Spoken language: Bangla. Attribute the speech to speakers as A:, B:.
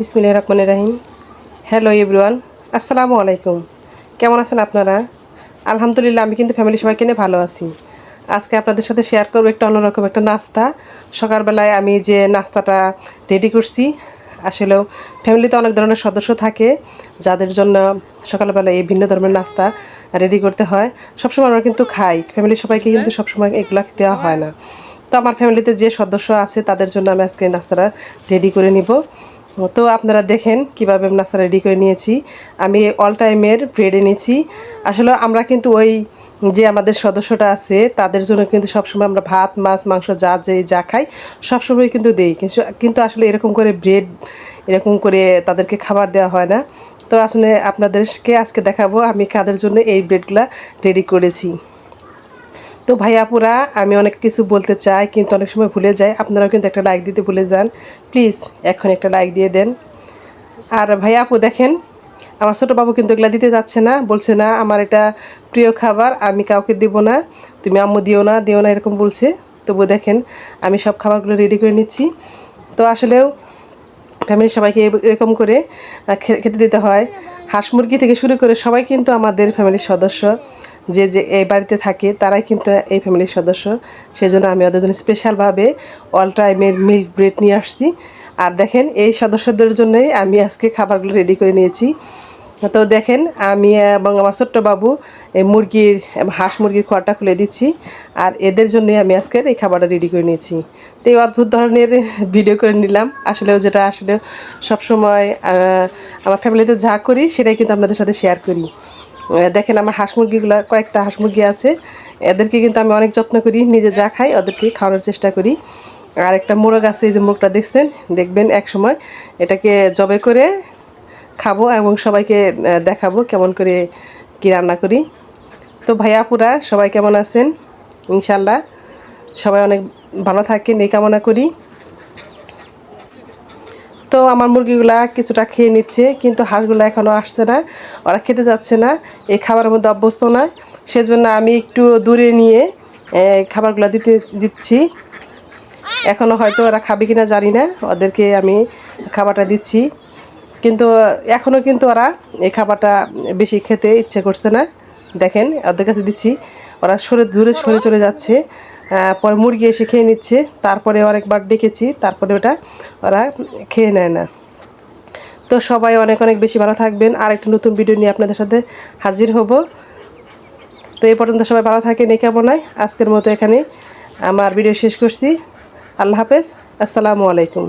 A: বিসমিল্লাহির রহমানির রাহিম। হ্যালো এভরিওয়ান আসসালামু আলাইকুম। কেমন আছেন আপনারা? আলহামদুলিল্লাহ, আমি কিন্তু ফ্যামিলি সবাইকে নিয়ে ভালো আছি। আজকে আপনাদের সাথে শেয়ার করব একটা অন্যরকম একটা নাস্তা। সকালবেলায় আমি যে নাস্তাটা রেডি করছি আসলেও ফ্যামিলিতে অনেক ধরনের সদস্য থাকে, যাদের জন্য সকালবেলা এই ভিন্ন ধরনের নাস্তা রেডি করতে হয়। সবসময় আমরা কিন্তু খাই ফ্যামিলির সবাইকে কিন্তু সবসময় এগুলা দেওয়া হয় না। তো আমার ফ্যামিলিতে যে সদস্য আছে, তাদের জন্য আমি আজকে নাস্তাটা রেডি করে নিব। তো আপনারা দেখেন কীভাবে নাস্তা রেডি করে নিয়েছি। আমি অল টাইমের ব্রেড এনেছি। আসলে আমরা কিন্তু ওই যে আমাদের সদস্যটা আছে, তাদের জন্য কিন্তু সবসময় আমরা ভাত, মাছ, মাংস যা যে যা খাই, সবসময় কিন্তু দিই। কিন্তু কিন্তু আসলে এরকম করে ব্রেড এরকম করে তাদেরকে খাবার দেওয়া হয় না। তো আসলে আপনাদেরকে আজকে দেখাবো আমি কাদের জন্য এই ব্রেডগুলা রেডি করেছি। তো ভাইয়াপুরা আমি অনেক কিছু বলতে চাই, কিন্তু অনেক সময় ভুলে যাই। আপনারাও কিন্তু একটা লাইক দিতে ভুলে যান। প্লিজ এখন একটা লাইক দিয়ে দেন। আর ভাইয়া আপু, দেখেন, আমার ছোটো বাবু কিন্তু এগুলা দিতে যাচ্ছে না, বলছে না, আমার এটা প্রিয় খাবার, আমি কাউকে দিব না, তুমি আম্মু দিও না দিও না, এরকম বলছে। তবু দেখেন, আমি সব খাবারগুলো রেডি করে নিচ্ছি। তো আসলেও ফ্যামিলির সবাইকে এরকম করে খেতে দিতে হয়। হাঁস মুরগি থেকে শুরু করে সবাই কিন্তু আমাদের ফ্যামিলির সদস্য। যে যে এই বাড়িতে থাকে, তারাই কিন্তু এই ফ্যামিলির সদস্য। সেই জন্য আমি ওদের জন্য স্পেশালভাবে অল টাইমের মিল্ক ব্রেড নিয়ে আসছি। আর দেখেন, এই সদস্যদের জন্যই আমি আজকে খাবারগুলো রেডি করে নিয়েছি। তো দেখেন, আমি এবং আমার ছোট্ট বাবু এই মুরগির হাঁস মুরগির খড়টা খুলে দিচ্ছি। আর এদের জন্যই আমি আজকের এই খাবারটা রেডি করে নিয়েছি। তো এই অদ্ভুত ধরনের ভিডিও করে নিলাম। আসলেও যেটা আসলে সবসময় আমার ফ্যামিলিতে যা করি, সেটাই কিন্তু আপনাদের সাথে শেয়ার করি। দেখেন আমার হাঁস মুরগিগুলো, কয়েকটা হাঁস মুরগি আছে। এদেরকে কিন্তু আমি অনেক যত্ন করি, নিজে যা খাই ওদেরকে খাওয়ানোর চেষ্টা করি। আর একটা মোরগ আছে, এই যে মুরগটা দেখছেন? দেখবেন এক সময় এটাকে জবে করে খাব এবং সবাইকে দেখাবো কেমন করে কি রান্না করি। তো ভাইয়া আপুরা, সবাই কেমন আছেন? ইনশাল্লাহ। সবাই অনেক ভালো থাকেন, এই কামনা করি। তো আমার মুরগিগুলা কিছুটা খেয়ে নিচ্ছে, কিন্তু হাঁসগুলো এখনও আসছে না, ওরা খেতে যাচ্ছে না, এই খাবারের মধ্যে অভ্যস্ত না সেজন্য আমি একটু দূরে নিয়ে খাবারগুলো দিতে, দিচ্ছি। এখনও হয়তো ওরা খাবে কিনা জানি না, ওদেরকে আমি খাবারটা দিচ্ছি। কিন্তু এখনও কিন্তু ওরা এই খাবারটা বেশি খেতে ইচ্ছে করছে না। দেখেন, ওদের কাছে দিচ্ছি, ওরা সরে দূরে সরে চলে যাচ্ছে। পরে মুরগি এসে খেয়ে নিচ্ছে। তারপরে অনেকবার ডেকেছি তারপরে ওটা ওরা খেয়ে নেয় না। তো সবাই অনেক অনেক বেশি ভালো থাকবেন। আর একটা নতুন ভিডিও নিয়ে আপনাদের সাথে হাজির হব। তো এই পর্যন্ত সবাই ভালো থাকেন, এই কেমন আজকের মতো এখানে আমার ভিডিও শেষ করছি। আল্লাহ হাফেজ, আসসালামু আলাইকুম।